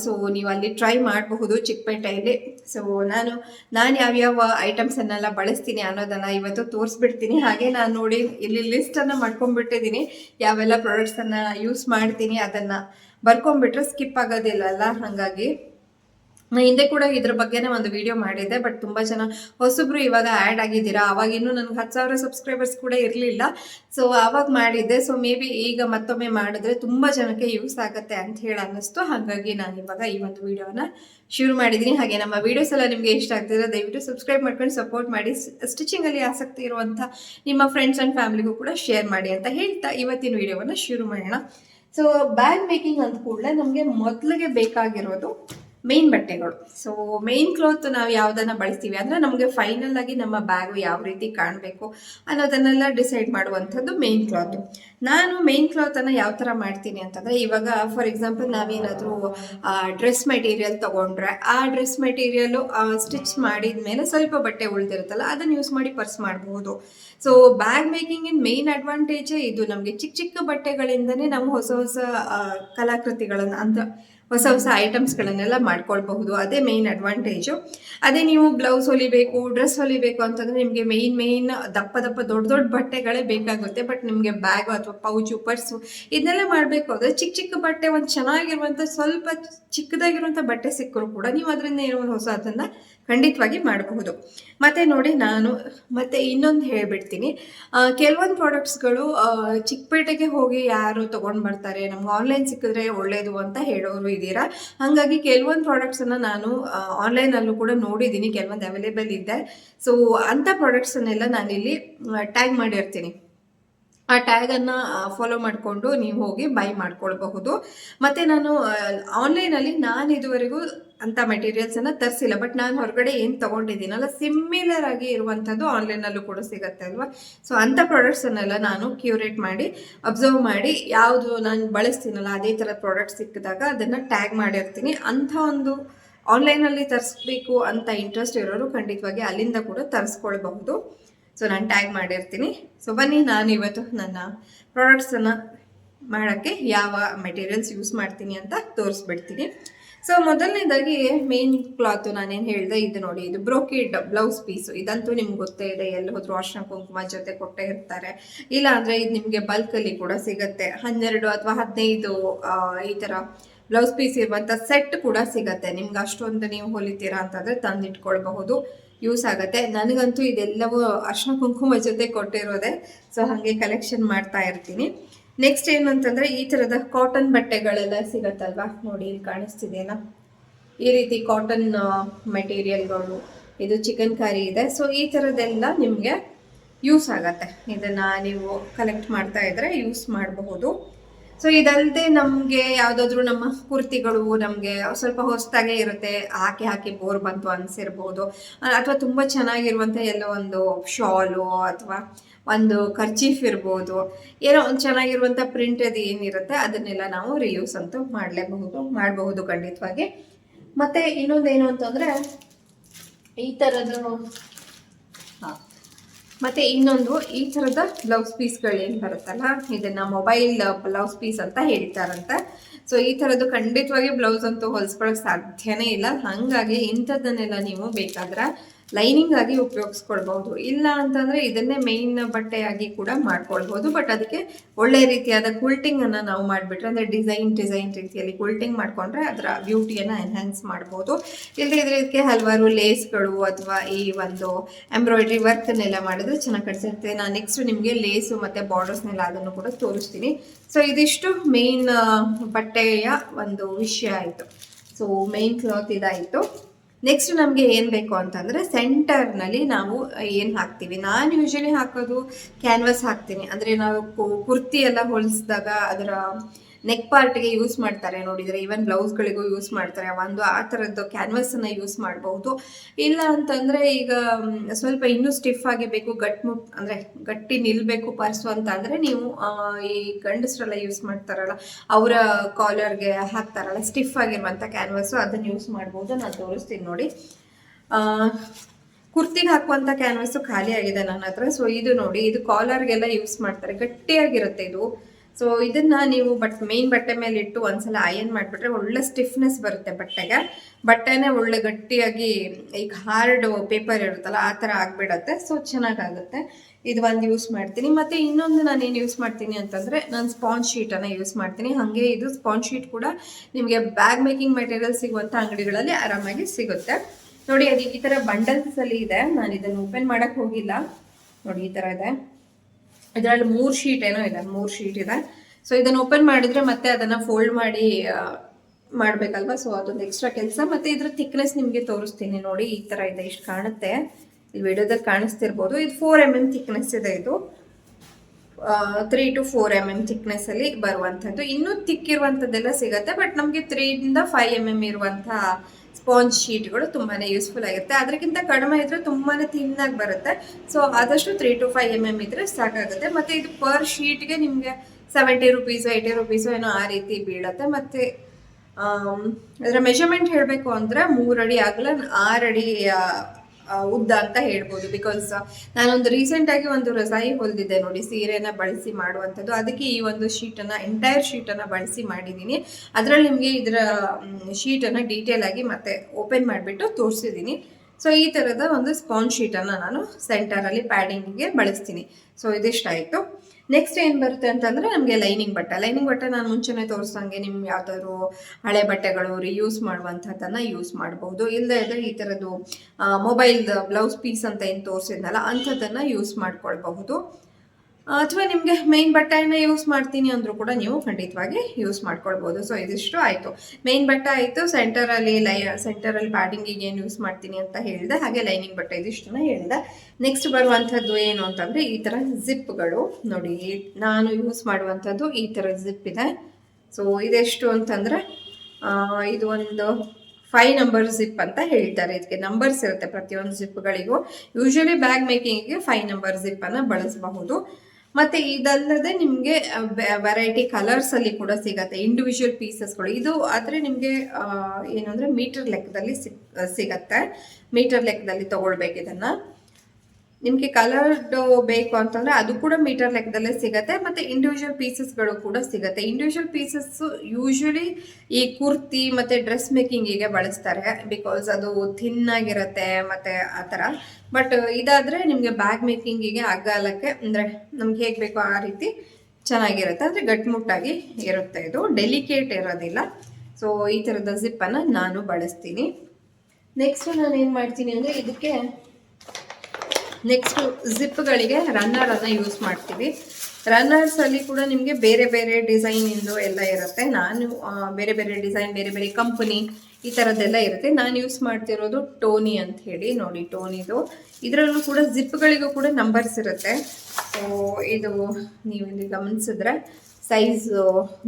ಸೊ ನೀವು ಅಲ್ಲಿ ಟ್ರೈ ಮಾಡಬಹುದು ಚಿಕ್ಕಪೇಟೆಯಲ್ಲಿ. ಸೊ ನಾನು ನಾನು ಯಾವ್ಯಾವ ಐಟಮ್ಸನ್ನೆಲ್ಲ ಬಳಸ್ತೀನಿ ಅನ್ನೋದನ್ನು ಇವತ್ತು ತೋರಿಸ್ಬಿಡ್ತೀನಿ. ಹಾಗೆ ನಾನು ನೋಡಿ ಇಲ್ಲಿ ಲಿಸ್ಟನ್ನು ಮಾಡ್ಕೊಂಡ್ಬಿಟ್ಟಿದ್ದೀನಿ ಯಾವೆಲ್ಲ ಪ್ರಾಡಕ್ಟ್ಸನ್ನು ಯೂಸ್ ಮಾಡ್ತೀನಿ ಅದನ್ನು ಬರ್ಕೊಂಡ್ಬಿಟ್ರೆ ಸ್ಕಿಪ್ ಆಗೋದಿಲ್ಲಲ್ಲ ಹಾಗಾಗಿ ಹಿಂದೆ ಕೂಡ ಇದ್ರ ಬಗ್ಗೆನೇ ಒಂದು ವಿಡಿಯೋ ಮಾಡಿದ್ದೆ ಬಟ್ ತುಂಬ ಜನ ಹೊಸಬ್ರು ಇವಾಗ ಆ್ಯಡ್ ಆಗಿದ್ದೀರಾ? ಅವಾಗ ಇನ್ನೂ ನನಗೆ ಹತ್ತು ಸಾವಿರ ಸಬ್ಸ್ಕ್ರೈಬರ್ಸ್ ಕೂಡ ಇರಲಿಲ್ಲ. ಸೊ ಆವಾಗ ಮಾಡಿದ್ದೆ. ಸೊ ಮೇ ಬಿ ಈಗ ಮತ್ತೊಮ್ಮೆ ಮಾಡಿದ್ರೆ ತುಂಬ ಜನಕ್ಕೆ ಯೂಸ್ ಆಗುತ್ತೆ ಅಂತ ಹೇಳಿ ಅನ್ನಿಸ್ತು. ಹಾಗಾಗಿ ನಾನು ಇವಾಗ ಈ ಒಂದು ವಿಡಿಯೋನ ಶುರು ಮಾಡಿದ್ದೀನಿ. ಹಾಗೆ ನಮ್ಮ ವಿಡಿಯೋಸ್ ಎಲ್ಲ ನಿಮಗೆ ಇಷ್ಟ ಆಗ್ತಿದ್ರೆ ದಯವಿಟ್ಟು ಸಬ್ಸ್ಕ್ರೈಬ್ ಮಾಡ್ಕೊಂಡು ಸಪೋರ್ಟ್ ಮಾಡಿ. ಸ್ಟಿಚಿಂಗಲ್ಲಿ ಆಸಕ್ತಿ ಇರುವಂಥ ನಿಮ್ಮ ಫ್ರೆಂಡ್ಸ್ ಆ್ಯಂಡ್ ಫ್ಯಾಮಿಲಿಗೂ ಕೂಡ ಶೇರ್ ಮಾಡಿ ಅಂತ ಹೇಳ್ತಾ ಇವತ್ತಿನ ವಿಡಿಯೋವನ್ನು ಶುರು ಮಾಡೋಣ. ಸೊ ಬ್ಯಾಗ್ ಮೇಕಿಂಗ್ ಅಂದ ಕೂಡಲೇ ನಮಗೆ ಮೊದಲಿಗೆ ಬೇಕಾಗಿರೋದು ಮೇನ್ ಬಟ್ಟೆಗಳು. ಸೊ ಮೇನ್ ಕ್ಲಾತ್ ನಾವು ಯಾವ್ದನ್ನ ಬಳಸ್ತೀವಿ ಅಂದ್ರೆ ನಮಗೆ ಫೈನಲ್ ಆಗಿ ನಮ್ಮ ಬ್ಯಾಗ್ ಯಾವ ರೀತಿ ಕಾಣಬೇಕು ಅನ್ನೋದನ್ನೆಲ್ಲ ಡಿಸೈಡ್ ಮಾಡುವಂಥದ್ದು ಮೇನ್ ಕ್ಲಾತ್ ನಾನು ಮೇನ್ ಕ್ಲಾತ್ ಅನ್ನ ಯಾವ ತರ ಮಾಡ್ತೀನಿ ಅಂತಂದ್ರೆ, ಇವಾಗ ಫಾರ್ ಎಕ್ಸಾಂಪಲ್ ನಾವೇನಾದ್ರೂ ಡ್ರೆಸ್ ಮೆಟೀರಿಯಲ್ ತಗೊಂಡ್ರೆ, ಆ ಡ್ರೆಸ್ ಮೆಟೀರಿಯಲ್ ಸ್ಟಿಚ್ ಮಾಡಿದ ಮೇಲೆ ಸ್ವಲ್ಪ ಬಟ್ಟೆ ಉಳಿದಿರುತ್ತಲ್ಲ, ಅದನ್ನ ಯೂಸ್ ಮಾಡಿ ಪರ್ಸ್ ಮಾಡಬಹುದು so bag making in main ಅಡ್ವಾಂಟೇಜೇ ಇದು. ನಮಗೆ ಚಿಕ್ಕ ಚಿಕ್ಕ ಬಟ್ಟೆಗಳಿಂದನೇ ನಾವು ಹೊಸ ಹೊಸ ಕಲಾಕೃತಿಗಳನ್ನ, ಅಂತ ಹೊಸ ಹೊಸ ಐಟಮ್ಸ್ಗಳನ್ನೆಲ್ಲ ಮಾಡ್ಕೊಳ್ಬಹುದು. ಅದೇ ಮೇನ್ ಅಡ್ವಾಂಟೇಜು ಅದೇ ನೀವು ಬ್ಲೌಸ್ ಹೊಲಿಬೇಕು ಡ್ರೆಸ್ ಹೊಲಿಬೇಕು ಅಂತಂದ್ರೆ ನಿಮಗೆ ಮೇಯ್ನ್ ಮೇಯ್ನ್ ದಪ್ಪ ದಪ್ಪ ದೊಡ್ಡ ದೊಡ್ಡ ಬಟ್ಟೆಗಳೇ ಬೇಕಾಗುತ್ತೆ. ಬಟ್ ನಿಮಗೆ ಬ್ಯಾಗ್ ಅಥವಾ ಪೌಚು ಪರ್ಸು ಇದನ್ನೆಲ್ಲ ಮಾಡಬೇಕು. ಅಂದರೆ ಚಿಕ್ಕ ಚಿಕ್ಕ ಬಟ್ಟೆ, ಒಂದು ಚೆನ್ನಾಗಿರುವಂಥ ಸ್ವಲ್ಪ ಚಿಕ್ಕದಾಗಿರುವಂಥ ಬಟ್ಟೆ ಸಿಕ್ಕರೂ ಕೂಡ ನೀವು ಅದರಿಂದ ಏನೋ ಒಂದು ಹೊಸ ಅದನ್ನು ಖಂಡಿತವಾಗಿ ಮಾಡಬಹುದು. ಮತ್ತೆ ನೋಡಿ ನಾನು, ಮತ್ತೆ ಇನ್ನೊಂದು ಹೇಳ್ಬಿಡ್ತೀನಿ. ಕೆಲವೊಂದು ಪ್ರಾಡಕ್ಟ್ಸ್ಗಳು ಚಿಕ್ಕಪೇಟೆಗೆ ಹೋಗಿ ಯಾರು ತಗೊಂಡ್ ಬರ್ತಾರೆ, ನಮ್ಗೆ ಆನ್ಲೈನ್ ಸಿಕ್ಕಿದ್ರೆ ಒಳ್ಳೇದು ಅಂತ ಹೇಳೋರು ಇದ್ದೀರಾ? ಹಾಗಾಗಿ ಕೆಲವೊಂದು ಪ್ರಾಡಕ್ಟ್ಸನ್ನು ನಾನು ಆನ್ಲೈನಲ್ಲೂ ಕೂಡ ನೋಡಿದ್ದೀನಿ, ಕೆಲವೊಂದು ಅವೈಲೇಬಲ್ ಇದೆ. ಸೊ ಅಂಥ ಪ್ರಾಡಕ್ಟ್ಸನ್ನೆಲ್ಲ ನಾನಿಲ್ಲಿ ಟ್ಯಾಗ್ ಮಾಡಿರ್ತೀನಿ. ಆ ಟ್ಯಾಗನ್ನು ಫಾಲೋ ಮಾಡಿಕೊಂಡು ನೀವು ಹೋಗಿ ಬೈ ಮಾಡ್ಕೊಳ್ಬಹುದು. ಮತ್ತು ನಾನು ಆನ್ಲೈನಲ್ಲಿ ನಾನು ಇದುವರೆಗೂ ಅಂಥ ಮೆಟೀರಿಯಲ್ಸನ್ನು ತರಿಸಿಲ್ಲ ಬಟ್ ನಾನು ಹೊರಗಡೆ ಏನು ತಗೊಂಡಿದ್ದೀನಲ್ಲ ಸಿಮಿಲರ್ ಆಗಿ ಇರುವಂಥದ್ದು ಆನ್ಲೈನಲ್ಲೂ ಕೂಡ ಸಿಗುತ್ತೆ ಅಲ್ವಾ? ಸೊ ಅಂಥ ಪ್ರಾಡಕ್ಟ್ಸನ್ನೆಲ್ಲ ನಾನು ಕ್ಯೂರೇಟ್ ಮಾಡಿ ಅಬ್ಸರ್ವ್ ಮಾಡಿ, ಯಾವುದು ನಾನು ಬಳಸ್ತೀನಲ್ಲ, ಅದೇ ಥರ ಪ್ರಾಡಕ್ಟ್ ಸಿಕ್ಕಿದಾಗ ಅದನ್ನು ಟ್ಯಾಗ್ ಮಾಡಿರ್ತೀನಿ. ಅಂಥ ಒಂದು ಆನ್ಲೈನಲ್ಲಿ ತರಿಸ್ಬೇಕು ಅಂತ ಇಂಟ್ರೆಸ್ಟ್ ಇರೋರು ಖಂಡಿತವಾಗಿ ಅಲ್ಲಿಂದ ಕೂಡ ತರಿಸ್ಕೊಳ್ಬಹುದು. ಸೊ ನಾನು ಟ್ಯಾಗ್ ಮಾಡಿರ್ತೀನಿ. ಸೊ ಬನ್ನಿ, ನಾನು ಇವತ್ತು ನನ್ನ ಪ್ರಾಡಕ್ಟ್ಸನ್ನು ಮಾಡೋಕ್ಕೆ ಯಾವ ಮೆಟೀರಿಯಲ್ಸ್ ಯೂಸ್ ಮಾಡ್ತೀನಿ ಅಂತ ತೋರಿಸ್ಬಿಡ್ತೀನಿ. ಸೊ ಮೊದಲನೇದಾಗಿ ಮೇನ್ ಕ್ಲಾತು ನಾನೇನು ಹೇಳಿದೆ, ಇದು ನೋಡಿ, ಇದು ಬ್ರೋಕಿಡ್ ಬ್ಲೌಸ್ ಪೀಸು ಇದಂತೂ ನಿಮ್ಗೆ ಗೊತ್ತೇ ಇದೆ ಎಲ್ಲಿ ಹೋದ್ರು ಅರ್ಶಿನ ಕುಂಕುಮ ಜೊತೆ ಕೊಟ್ಟೇ ಇರ್ತಾರೆ. ಇಲ್ಲ ಅಂದರೆ ಇದು ನಿಮಗೆ ಬಲ್ಕಲ್ಲಿ ಕೂಡ ಸಿಗುತ್ತೆ. ಹನ್ನೆರಡು ಅಥವಾ ಹದಿನೈದು ಈ ಥರ ಬ್ಲೌಸ್ ಪೀಸ್ ಇರುವಂಥ ಸೆಟ್ ಕೂಡ ಸಿಗುತ್ತೆ. ನಿಮ್ಗೆ ಅಷ್ಟೊಂದು ನೀವು ಹೊಲಿತೀರಾ ಅಂತಂದರೆ ತಂದಿಟ್ಕೊಳ್ಬಹುದು. ಯೂಸ್ ಆಗುತ್ತೆ. ನನಗಂತೂ ಇದೆಲ್ಲವೂ ಅರ್ಶಿನ ಕುಂಕುಮ ಜೊತೆ ಕೊಟ್ಟಿರೋದೆ. ಸೊ ಹಾಗೆ ಕಲೆಕ್ಷನ್ ಮಾಡ್ತಾ ಇರ್ತೀನಿ. ನೆಕ್ಸ್ಟ್ ಏನು ಅಂತಂದರೆ ಈ ಥರದ ಕಾಟನ್ ಬಟ್ಟೆಗಳೆಲ್ಲ ಸಿಗತ್ತಲ್ವಾ? ನೋಡಿ, ಇಲ್ಲಿ ಕಾಣಿಸ್ತಿದೆಯಲ್ಲ? ಈ ರೀತಿ ಕಾಟನ್ ಮೆಟೀರಿಯಲ್ಗಳು ಇದು ಚಿಕನ್ ಕರಿ ಇದೆ. ಸೊ ಈ ಥರದ್ದೆಲ್ಲ ನಿಮಗೆ ಯೂಸ್ ಆಗತ್ತೆ. ಇದನ್ನು ನೀವು ಕಲೆಕ್ಟ್ ಮಾಡ್ತಾ ಇದ್ರೆ ಯೂಸ್ ಮಾಡಬಹುದು. ಸೊ ಇದಲ್ಲದೆ ನಮಗೆ ಯಾವುದಾದ್ರೂ ನಮ್ಮ ಕುರ್ತಿಗಳು ನಮಗೆ ಸ್ವಲ್ಪ ಹೊಸದಾಗೆ ಇರುತ್ತೆ. ಹಾಕಿ ಹಾಕಿ ಬೋರ್ ಬಂತು ಅನಿಸಿರ್ಬೋದು. ಅಥವಾ ತುಂಬ ಚೆನ್ನಾಗಿರುವಂಥ ಎಲ್ಲೋ ಒಂದು ಶಾಲು ಅಥವಾ ಒಂದು ಖರ್ಚೀಫ್ ಇರ್ಬೋದು. ಏನೋ ಒಂದು ಚೆನ್ನಾಗಿರುವಂಥ ಪ್ರಿಂಟ್ ಅದು ಏನಿರುತ್ತೆ, ಅದನ್ನೆಲ್ಲ ನಾವು ರಿಯೂಸ್ ಅಂತೂ ಮಾಡಲೇಬಹುದು, ಮಾಡಬಹುದು ಖಂಡಿತವಾಗಿ. ಮತ್ತು ಇನ್ನೊಂದೇನು ಅಂತಂದರೆ ಈ ಥರದ್ದು ಮತ್ತೆ ಇನ್ನೊಂದು ಈ ಥರದ ಬ್ಲೌಸ್ ಪೀಸ್ಗಳು ಏನು ಬರುತ್ತಲ್ಲ, ಇದನ್ನ ಮೊಬೈಲ್ ಬ್ಲೌಸ್ ಪೀಸ್ ಅಂತ ಹೇಳ್ತಾರಂತೆ. ಸೊ ಈ ಥರದ್ದು ಖಂಡಿತವಾಗಿ ಬ್ಲೌಸ್ ಅಂತೂ ಹೊಲಿಸ್ಕೊಳಕ್ಕೆ ಸಾಧ್ಯನೇ ಇಲ್ಲ. ಹಾಗಾಗಿ ಇಂಥದ್ದನ್ನೆಲ್ಲ ನೀವು ಬೇಕಾದ್ರೆ ಲೈನಿಂಗ್ ಆಗಿ ಉಪಯೋಗಿಸ್ಕೊಳ್ಬಹುದು. ಇಲ್ಲ ಅಂತಂದ್ರೆ ಇದನ್ನೇ ಮೇಯ್ನ್ ಬಟ್ಟೆಯಾಗಿ ಕೂಡ ಮಾಡ್ಕೊಳ್ಬಹುದು. ಬಟ್ ಅದಕ್ಕೆ ಒಳ್ಳೆ ರೀತಿಯಾದ ಕುಲ್ಟಿಂಗ್ ಅನ್ನ ನಾವು ಮಾಡಿಬಿಟ್ರೆ, ಅಂದ್ರೆ ಡಿಸೈನ್ ಡಿಸೈನ್ ರೀತಿಯಲ್ಲಿ ಕುಲ್ಟಿಂಗ್ ಮಾಡ್ಕೊಂಡ್ರೆ ಅದರ ಬ್ಯೂಟಿಯನ್ನ ಎನ್ಹಾನ್ಸ್ ಮಾಡ್ಬೋದು. ಇಲ್ಲದೆ ಇದಕ್ಕೆ ಹಲವಾರು ಲೇಸ್ಗಳು ಅಥವಾ ಈ ಒಂದು ಎಂಬ್ರಾಯ್ಡ್ರಿ ವರ್ಕ್ನೆಲ್ಲ ಮಾಡಿದ್ರೆ ಚೆನ್ನಾಗಿ ಕಾಣಿಸುತ್ತೆ ನಾನು ನೆಕ್ಸ್ಟ್ ನಿಮಗೆ ಲೇಸು ಮತ್ತು ಬಾರ್ಡರ್ಸ್ನೆಲ್ಲ ಅದನ್ನು ಕೂಡ ತೋರಿಸ್ತೀನಿ. ಸೊ ಇದಿಷ್ಟು ಮೇನ್ ಬಟ್ಟೆಯ ಒಂದು ವಿಷಯ ಆಯಿತು. ಸೊ ಮೇನ್ ಕ್ಲಾತ್ ಇದಾಯಿತು. ನೆಕ್ಸ್ಟ್ ನಮಗೆ ಏನು ಬೇಕು ಅಂತಂದರೆ ಸೆಂಟರ್ನಲ್ಲಿ ನಾವು ಏನು ಹಾಕ್ತೀವಿ? ನಾನು ಯೂಶಲಿ ಹಾಕೋದು ಕ್ಯಾನ್ವಾಸ್ ಹಾಕ್ತೀನಿ. ಅಂದರೆ ನಾವು ಕುರ್ತಿ ಎಲ್ಲ ಹೊಲಿಸಿದಾಗ ಅದರ ನೆಕ್ ಪಾರ್ಟ್ಗೆ ಯೂಸ್ ಮಾಡ್ತಾರೆ ನೋಡಿದರೆ ಈವನ್ ಬ್ಲೌಸ್ಗಳಿಗೂ ಯೂಸ್ ಮಾಡ್ತಾರೆ. ಒಂದು ಆ ಥರದ್ದು ಕ್ಯಾನ್ವಸನ್ನು ಯೂಸ್ ಮಾಡಬಹುದು ಇಲ್ಲ ಅಂತಂದರೆ ಈಗ ಸ್ವಲ್ಪ ಇನ್ನೂ ಸ್ಟಿಫ್ ಆಗಿ ಬೇಕು ಗಟ್ ಅಂದರೆ ಗಟ್ಟಿ ನಿಲ್ಲಬೇಕು ಪರ್ಸು ಅಂತ ಅಂದರೆ ನೀವು ಈ ಗಂಡಸರೆಲ್ಲ ಯೂಸ್ ಮಾಡ್ತಾರಲ್ಲ, ಅವರ ಕಾಲರ್ಗೆ ಹಾಕ್ತಾರಲ್ಲ ಸ್ಟಿಫ್ ಆಗಿರುವಂಥ ಕ್ಯಾನ್ವಸ್ಸು ಅದನ್ನು ಯೂಸ್ ಮಾಡ್ಬೋದು. ನಾನು ತೋರಿಸ್ತೀನಿ ನೋಡಿ. ಕುರ್ತಿಗೆ ಹಾಕುವಂಥ ಕ್ಯಾನ್ವಸ್ಸು ಖಾಲಿ ಆಗಿದೆ ನನ್ನ ಹತ್ರ. ಸೊ ಇದು ನೋಡಿ, ಇದು ಕಾಲರ್ಗೆಲ್ಲ ಯೂಸ್ ಮಾಡ್ತಾರೆ. ಗಟ್ಟಿಯಾಗಿರುತ್ತೆ ಇದು. ಸೊ ಇದನ್ನ ನೀವು ಬಟ್ ಮೇನ್ ಬಟ್ಟೆ ಮೇಲೆ ಇಟ್ಟು ಒಂದ್ಸಲ ಅಯನ್ ಮಾಡಿಬಿಟ್ರೆ ಒಳ್ಳೆ ಸ್ಟಿಫ್ನೆಸ್ ಬರುತ್ತೆ ಬಟ್ಟೆಗೆ. ಬಟ್ಟೆನೇ ಒಳ್ಳೆ ಗಟ್ಟಿಯಾಗಿ, ಈಗ ಹಾರ್ಡ್ ಪೇಪರ್ ಇರುತ್ತಲ್ಲ, ಆ ಥರ ಆಗಿಬಿಡತ್ತೆ. ಸೊ ಚೆನ್ನಾಗಾಗುತ್ತೆ. ಇದು ಒಂದು ಯೂಸ್ ಮಾಡ್ತೀನಿ. ಮತ್ತು ಇನ್ನೊಂದು ನಾನು ಏನು ಯೂಸ್ ಮಾಡ್ತೀನಿ ಅಂತಂದರೆ, ನಾನು ಸ್ಪಾಂಜ್ ಶೀಟನ್ನು ಯೂಸ್ ಮಾಡ್ತೀನಿ. ಹಾಗೆ ಇದು ಸ್ಪಾಂಜ್ ಶೀಟ್ ಕೂಡ ನಿಮಗೆ ಬ್ಯಾಗ್ ಮೇಕಿಂಗ್ ಮೆಟೀರಿಯಲ್ ಸಿಗುವಂಥ ಅಂಗಡಿಗಳಲ್ಲಿ ಆರಾಮಾಗಿ ಸಿಗುತ್ತೆ. ನೋಡಿ, ಅದು ಈ ಥರ ಬಂಡಲ್ಸ್ ಅಲ್ಲಿ ಇದೆ. ನಾನು ಇದನ್ನು ಓಪನ್ ಮಾಡೋಕ್ಕೆ ಹೋಗಿಲ್ಲ. ನೋಡಿ, ಈ ಥರ ಇದೆ. ಇದರಲ್ಲಿ ಮೂರು ಶೀಟ್ ಏನೋ ಇದೆ, ಮೂರು ಶೀಟ್ ಇದೆ. ಸೊ ಇದನ್ನು ಓಪನ್ ಮಾಡಿದ್ರೆ ಮತ್ತೆ ಅದನ್ನ ಫೋಲ್ಡ್ ಮಾಡಿ ಮಾಡಬೇಕಲ್ವಾ? ಸೊ ಅದೊಂದು ಎಕ್ಸ್ಟ್ರಾ ಕೆಲಸ. ಮತ್ತೆ ಇದ್ರ ಥಿಕ್ನೆಸ್ ನಿಮಗೆ ತೋರಿಸ್ತೀನಿ ನೋಡಿ, ಈ ತರ ಇದೆ, ಇಷ್ಟು ಕಾಣುತ್ತೆ. ಈ ವಿಡಿಯೋದಲ್ಲಿ ಕಾಣಿಸ್ತಿರ್ಬೋದು. ಇದು ಫೋರ್ ಎಂ ಎಂ ಥಿಕ್ನೆಸ್ ಇದೆ ಇದು. Three to four M M ಥಿಕ್ನೆಸ್ಸಲ್ಲಿ ಬರುವಂಥದ್ದು. ಇನ್ನೂ ಥಿಕ್ ಇರುವಂಥದ್ದೆಲ್ಲ ಸಿಗುತ್ತೆ ಬಟ್ ನಮಗೆ ತ್ರೀಯಿಂದ ಫೈವ್ ಎಂ ಎಂ ಇರುವಂಥ ಸ್ಪಾಂಜ್ ಶೀಟ್ಗಳು ತುಂಬಾ ಯೂಸ್ಫುಲ್ ಆಗಿರುತ್ತೆ ಅದಕ್ಕಿಂತ ಕಡಿಮೆ ಇದ್ರೆ ತುಂಬಾ ತಿನ್ನಾಗಿ ಬರುತ್ತೆ. ಸೊ ಆದಷ್ಟು three to five M M ಇದ್ರೆ ಸಾಕಾಗುತ್ತೆ. ಮತ್ತು ಇದು ಪರ್ ಶೀಟ್ಗೆ ನಿಮಗೆ ಸೆವೆಂಟಿ ರುಪೀಸು ಏಯ್ಟಿ ರುಪೀಸು ಏನೋ ಆ ರೀತಿ ಬೀಳುತ್ತೆ. ಮತ್ತು ಅದರ ಮೆಷರ್ಮೆಂಟ್ ಹೇಳಬೇಕು ಅಂದರೆ ಮೂರು ಅಡಿ ಆಗಲ ಆರು ಅಡಿ ಉದ್ದ ಅಂತ ಹೇಳ್ಬೋದು. ಬಿಕಾಸ್ ನಾನೊಂದು ರೀಸೆಂಟಾಗಿ ಒಂದು ರಸಾಯಿ ಹೊಲಿದಿದ್ದೆ ನೋಡಿ, ಸೀರೆನ ಬಳಸಿ ಮಾಡುವಂಥದ್ದು. ಅದಕ್ಕೆ ಈ ಒಂದು ಶೀಟನ್ನು ಎಂಟೈರ್ ಶೀಟನ್ನು ಬಳಸಿ ಮಾಡಿದ್ದೀನಿ. ಅದರಲ್ಲಿ ನಿಮಗೆ ಇದರ ಶೀಟನ್ನು ಡೀಟೇಲ್ ಆಗಿ ಮತ್ತೆ ಓಪನ್ ಮಾಡಿಬಿಟ್ಟು ತೋರಿಸಿದ್ದೀನಿ. ಸೊ ಈ ಥರದ ಒಂದು ಸ್ಪಾಂಜ್ ಶೀಟನ್ನು ನಾನು ಸೆಂಟರಲ್ಲಿ ಪ್ಯಾಡಿಂಗಿಗೆ ಬಳಸ್ತೀನಿ. ಸೊ ಇದಿಷ್ಟಾಯಿತು. ನೆಕ್ಸ್ಟ್ ಏನು ಬರುತ್ತೆ ಅಂತಂದರೆ ನಮಗೆ ಲೈನಿಂಗ್ ಬಟ್ಟೆ. ಲೈನಿಂಗ್ ಬಟ್ಟೆ ನಾನು ಮುಂಚೆನೇ ತೋರಿಸ್ದಂಗೆ ನಿಮ್ಮ ಯಾವ್ದಾದ್ರು ಹಳೆ ಬಟ್ಟೆಗಳು ರಿಯೂಸ್ ಮಾಡುವಂಥದ್ದನ್ನು ಯೂಸ್ ಮಾಡ್ಬೋದು. ಇಲ್ಲದೆ ಇದ್ದರೆ ಈ ಥರದ್ದು ಮೊಬೈಲ್ ಬ್ಲೌಸ್ ಪೀಸ್ ಅಂತ ಏನು ತೋರಿಸಿದ್ನಲ್ಲ ಅಂಥದ್ದನ್ನು ಯೂಸ್ ಮಾಡ್ಕೊಳ್ಬಹುದು. ಅಥವಾ ನಿಮಗೆ ಮೇನ್ ಬಟ್ಟೆನ ಯೂಸ್ ಮಾಡ್ತೀನಿ ಅಂದರೂ ಕೂಡ ನೀವು ಖಂಡಿತವಾಗಿ ಯೂಸ್ ಮಾಡ್ಕೊಳ್ಬೋದು. ಸೊ ಇದಿಷ್ಟು ಆಯಿತು. ಮೇನ್ ಬಟ್ಟೆ ಆಯಿತು ಸೆಂಟರಲ್ಲಿ ಲೈ ಸೆಂಟರಲ್ಲಿ ಪ್ಯಾಡಿಂಗಿಗೆ ಏನು ಯೂಸ್ ಮಾಡ್ತೀನಿ ಅಂತ ಹೇಳಿದೆ, ಹಾಗೆ ಲೈನಿಂಗ್ ಬಟ್ಟೆ ಇದಿಷ್ಟನ್ನ ಹೇಳಿದೆ. ನೆಕ್ಸ್ಟ್ ಬರುವಂಥದ್ದು ಏನು ಅಂತಂದರೆ ಈ ಥರ ಜಿಪ್ಗಳು ನೋಡಿ, ನಾನು ಯೂಸ್ ಮಾಡುವಂಥದ್ದು ಈ ಥರ ಜಿಪ್ ಇದೆ. ಸೊ ಇದೆಷ್ಟು ಅಂತಂದರೆ ಇದು ಒಂದು ಫೈವ್ ನಂಬರ್ ಜಿಪ್ ಅಂತ ಹೇಳ್ತಾರೆ. ಇದಕ್ಕೆ ನಂಬರ್ಸ್ ಇರುತ್ತೆ ಪ್ರತಿಯೊಂದು ಜಿಪ್ಗಳಿಗೂ ಯೂಶಲಿ ಬ್ಯಾಗ್ ಮೇಕಿಂಗಿಗೆ ಫೈವ್ ನಂಬರ್ ಜಿಪ್ಪನ್ನು ಬಳಸಬಹುದು. ಮತ್ತೆ ಇದಲ್ಲದೆ ನಿಮಗೆ ವೆರೈಟಿ ಕಲರ್ಸ್ ಅಲ್ಲಿ ಕೂಡ ಸಿಗತ್ತೆ ಇಂಡಿವಿಜುವಲ್ ಪೀಸಸ್ಗಳು ಇದು ಆದರೆ ನಿಮಗೆ ಏನು ಅಂದರೆ ಮೀಟರ್ ಲೆಕ್ಕದಲ್ಲಿ ಸಿಗತ್ತೆ. ಮೀಟರ್ ಲೆಕ್ಕದಲ್ಲಿ ತಗೊಳ್ಬೇಕು ಇದನ್ನ. ನಿಮಗೆ ಕಲರ್ಡ್ ಬೇಕು ಅಂತಂದ್ರೆ ಅದು ಕೂಡ ಮೀಟರ್ ಲೆಕ್ಕದಲ್ಲೇ ಸಿಗತ್ತೆ, ಮತ್ತೆ ಇಂಡಿವಿಜುವಲ್ ಪೀಸಸ್ಗಳು ಕೂಡ ಸಿಗತ್ತೆ. ಇಂಡಿವಿಜುವಲ್ ಪೀಸಸ್ ಯೂಶಲಿ ಈ ಕುರ್ತಿ ಮತ್ತೆ ಡ್ರೆಸ್ ಮೇಕಿಂಗಿಗೆ ಬಳಸ್ತಾರೆ ಬಿಕಾಸ್ ಅದು ಥಿನ್ ಆಗಿರುತ್ತೆ ಮತ್ತೆ ಆ ಥರ. ಬಟ್ ಇದಾದ್ರೆ ನಿಮಗೆ ಬ್ಯಾಗ್ ಮೇಕಿಂಗಿಗೆ ಅಗಲಕ್ಕೆ ಅಂದ್ರೆ ನಮ್ಗೆ ಹೇಗೆ ಬೇಕೋ ಆ ರೀತಿ ಚೆನ್ನಾಗಿರುತ್ತೆ. ಅಂದ್ರೆ ಗಟ್ಮುಟ್ಟಾಗಿ ಇರುತ್ತೆ ಇದು. ಡೆಲಿಕೇಟ್ ಇರೋದಿಲ್ಲ. ಸೊ ಈ ಥರದ ಜಿಪ್ಪನ್ನು ನಾನು ಬಳಸ್ತೀನಿ. ನೆಕ್ಸ್ಟ್ ನಾನು ಏನು ಮಾಡ್ತೀನಿ ಅಂದರೆ ಇದಕ್ಕೆ ನೆಕ್ಸ್ಟ್ ಜಿಪ್ಗಳಿಗೆ ರನ್ನರ್ ಅನ್ನ ಯೂಸ್ ಮಾಡ್ತೀವಿ. ರನ್ನರ್ಸ್ ಅಲ್ಲಿ ಕೂಡ ನಿಮಗೆ ಬೇರೆ ಬೇರೆ ಡಿಸೈನ್ ಇಂದು ಎಲ್ಲ ಇರುತ್ತೆ. ನಾನು ಬೇರೆ ಬೇರೆ ಡಿಸೈನ್ ಬೇರೆ ಬೇರೆ ಕಂಪನಿ ಈ ಥರದ್ದೆಲ್ಲ ಇರುತ್ತೆ. ನಾನು ಯೂಸ್ ಮಾಡ್ತಿರೋದು ಟೋನಿ ಅಂತ ಹೇಳಿ. ನೋಡಿ ಟೋನಿದು ಇದರಲ್ಲೂ ಕೂಡ ಜಿಪ್ಗಳಿಗೂ ಕೂಡ ನಂಬರ್ಸ್ ಇರುತ್ತೆ. ಸೊ ಇದು ನೀವು ಇಲ್ಲಿ ಗಮನಿಸಿದ್ರೆ ಸೈಜ್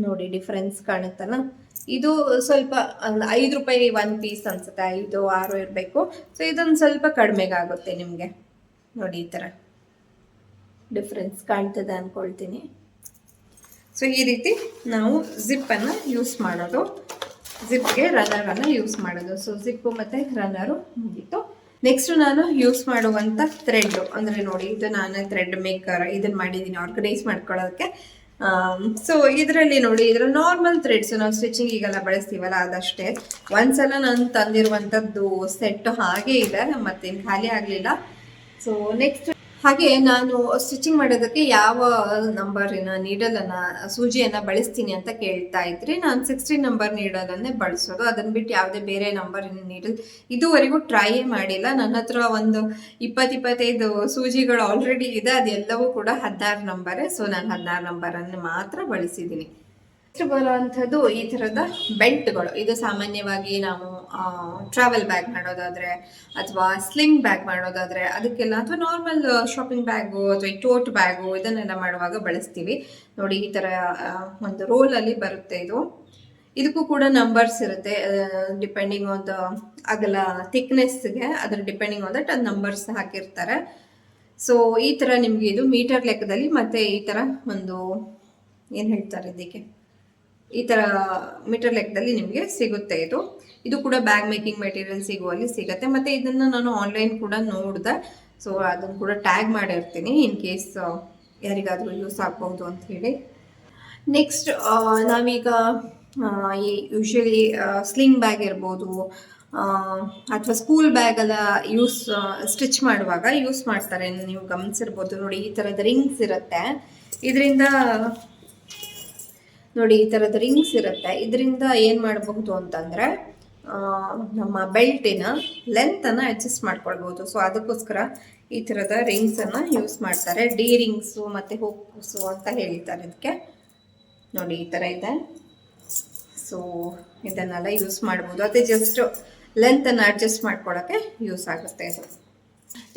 ನೋಡಿ ಡಿಫ್ರೆನ್ಸ್ ಕಾಣುತ್ತಲ್ಲ. ಇದು ಸ್ವಲ್ಪ ಐದು ರೂಪಾಯಿ ಒನ್ ಪೀಸ್ ಅನ್ಸುತ್ತೆ. ಐದು, ಆರು ಇರಬೇಕು. ಸೊ ಇದೊಂದು ಸ್ವಲ್ಪ ಕಡಿಮೆಗಾಗುತ್ತೆ ನಿಮಗೆ. ನೋಡಿ ಈ ಥರ ಡಿಫ್ರೆನ್ಸ್ ಕಾಣ್ತದೆ ಅಂದ್ಕೊಳ್ತೀನಿ ಸೊ ಈ ರೀತಿ ನಾವು ಜಿಪ್ಪನ್ನು ಯೂಸ್ ಮಾಡೋದು. ಜಿಪ್ಗೆ ರನ್ನರನ್ನು ಯೂಸ್ ಮಾಡೋದು. ಸೊ ಜಿಪ್ಪು ಮತ್ತು ರನ್ನರು ಮುಗೀತು. ನೆಕ್ಸ್ಟ್ ನಾನು ಯೂಸ್ ಮಾಡುವಂಥ ಥ್ರೆಡ್ ಅಂದರೆ ನೋಡಿ, ಇದು ನಾನು ಥ್ರೆಡ್ ಮೇಕರ್ ಇದನ್ನು ಮಾಡಿದ್ದೀನಿ ಆರ್ಗನೈಸ್ ಮಾಡ್ಕೊಳ್ಳೋದಕ್ಕೆ. ಸೊ ಇದರಲ್ಲಿ ನೋಡಿ, ಇದರ ನಾರ್ಮಲ್ ಥ್ರೆಡ್ಸ್ ನಾವು ಸ್ಟಿಚಿಂಗ್ ಈಗೆಲ್ಲ ಬಳಸ್ತೀವಲ್ಲ, ಅದಷ್ಟೇ. ಒಂದ್ಸಲ ನಾನು ತಂದಿರುವಂಥದ್ದು ಸೆಟ್ ಹಾಗೆ ಇದೆ, ಮತ್ತೇನು ಖಾಲಿ ಆಗಲಿಲ್ಲ. ಸೊ ನೆಕ್ಸ್ಟ್ ಹಾಗೆ ನಾನು ಸ್ಟಿಚಿಂಗ್ ಮಾಡೋದಕ್ಕೆ ಯಾವ ನಂಬರಿನ ನೀಡಲನ್ನ ಸೂಜಿಯನ್ನ ಬಳಸ್ತೀನಿ ಅಂತ ಕೇಳ್ತಾ ಇದ್ರೆ ನಾನು ಸಿಕ್ಸ್ಟೀನ್ ನಂಬರ್ ನೀಡಲನ್ನೇ ಬಳಸೋದು. ಅದನ್ನ ಬಿಟ್ಟು ಯಾವುದೇ ಬೇರೆ ನಂಬರ್ ನೀಡಲ್ ಇದುವರೆಗೂ ಟ್ರೈಯೇ ಮಾಡಿಲ್ಲ. ನನ್ನ ಹತ್ರ ಒಂದು ಇಪ್ಪತ್ತು ಇಪ್ಪತ್ತೈದು ಸೂಜಿಗಳು ಆಲ್ರೆಡಿ ಇದೆ. ಅದೆಲ್ಲವೂ ಕೂಡ ಹದಿನಾರು ನಂಬರೇ ಸೊ ನಾನು ಹದಿನಾರು ನಂಬರನ್ನು ಮಾತ್ರ ಬಳಸಿದ್ದೀನಿ ಬರುವಂಥದ್ದು ಈ ಥರದ ಬೆಲ್ಟ್ಗಳು ಇದು ಸಾಮಾನ್ಯವಾಗಿ ನಾವು ಟ್ರಾವೆಲ್ ಬ್ಯಾಗ್ ಮಾಡೋದಾದ್ರೆ ಅಥವಾ ಸ್ಲಿಂಗ್ ಬ್ಯಾಗ್ ಮಾಡೋದಾದ್ರೆ ಅದಕ್ಕೆಲ್ಲ ಅಥವಾ ನಾರ್ಮಲ್ ಶಾಪಿಂಗ್ ಬ್ಯಾಗು ಅಥವಾ ಟೋಟ್ ಬ್ಯಾಗು ಇದನ್ನೆಲ್ಲ ಮಾಡುವಾಗ ಬಳಸ್ತೀವಿ. ನೋಡಿ, ಈ ಥರ ಒಂದು ರೋಲಲ್ಲಿ ಬರುತ್ತೆ ಇದು. ಇದಕ್ಕೂ ಕೂಡ ನಂಬರ್ಸ್ ಇರುತ್ತೆ ಡಿಪೆಂಡಿಂಗ್ ಆನ್ ದ ಅಗಲ ಥಿಕ್ನೆಸ್ಗೆ ಅದ್ರ ಡಿಪೆಂಡಿಂಗ್ ಆನ್ ದಟ್ ಅದು ನಂಬರ್ಸ್ ಹಾಕಿರ್ತಾರೆ. ಸೊ ಈ ಥರ ನಿಮಗೆ ಇದು ಮೀಟರ್ ಲೆಕ್ಕದಲ್ಲಿ ಮತ್ತೆ ಈ ಥರ ಒಂದು, ಏನು ಹೇಳ್ತಾರೆ ಇದಕ್ಕೆ? ಈ ಥರ ಮೀಟರ್ ಲೆಕ್ಕದಲ್ಲಿ ನಿಮಗೆ ಸಿಗುತ್ತೆ ಇದು. ಇದು ಕೂಡ ಬ್ಯಾಗ್ ಮೇಕಿಂಗ್ ಮೆಟೀರಿಯಲ್ ಸಿಗುವಲ್ಲಿ ಸಿಗುತ್ತೆ. ಮತ್ತು ಇದನ್ನು ನಾನು ಆನ್ಲೈನ್ ಕೂಡ ನೋಡಿದೆ. ಸೊ ಅದನ್ನು ಕೂಡ ಟ್ಯಾಗ್ ಮಾಡಿರ್ತೀನಿ ಇನ್ ಕೇಸ್ ಯಾರಿಗಾದರೂ ಯೂಸ್ ಆಗ್ಬೋದು ಅಂತ ಹೇಳಿ. ನೆಕ್ಸ್ಟ್ ನಾವೀಗ ಆ, ಈ ಯೂಶಲಿ ಸ್ಲಿಂಗ್ ಬ್ಯಾಗ್ ಇರ್ಬೋದು ಅಥವಾ ಸ್ಕೂಲ್ ಬ್ಯಾಗೆಲ್ಲ ಯೂಸ್ ಸ್ಟಿಚ್ ಮಾಡುವಾಗ ಯೂಸ್ ಮಾಡ್ತಾರೆ. ನೀವು ಗಮನಿಸಿರ್ಬೋದು. ನೋಡಿ ಈ ಥರದ ರಿಂಗ್ಸ್ ಇರುತ್ತೆ. ಇದರಿಂದ ನೋಡಿ ಈ ಥರದ ರಿಂಗ್ಸ್ ಇರುತ್ತೆ. ಇದರಿಂದ ಏನು ಮಾಡಬಹುದು ಅಂತಂದರೆ ನಮ್ಮ ಬೆಲ್ಟಿನ ಲೆಂತನ್ನು ಅಡ್ಜಸ್ಟ್ ಮಾಡ್ಕೊಳ್ಬೋದು. ಸೊ ಅದಕ್ಕೋಸ್ಕರ ಈ ಥರದ ರಿಂಗ್ಸನ್ನು ಯೂಸ್ ಮಾಡ್ತಾರೆ. ಡಿ ರಿಂಗ್ಸು ಮತ್ತು ಹೋಕ್ಸು ಅಂತ ಹೇಳ್ತಾರೆ ಅದಕ್ಕೆ ನೋಡಿ, ಈ ಥರ ಇದೆ. ಸೊ ಇದನ್ನೆಲ್ಲ ಯೂಸ್ ಮಾಡ್ಬೋದು. ಅದೇ ಜಸ್ಟ್ ಲೆಂತನ್ನು ಅಡ್ಜಸ್ಟ್ ಮಾಡ್ಕೊಳ್ಳೋಕ್ಕೆ ಯೂಸ್ ಆಗುತ್ತೆ ಇದು.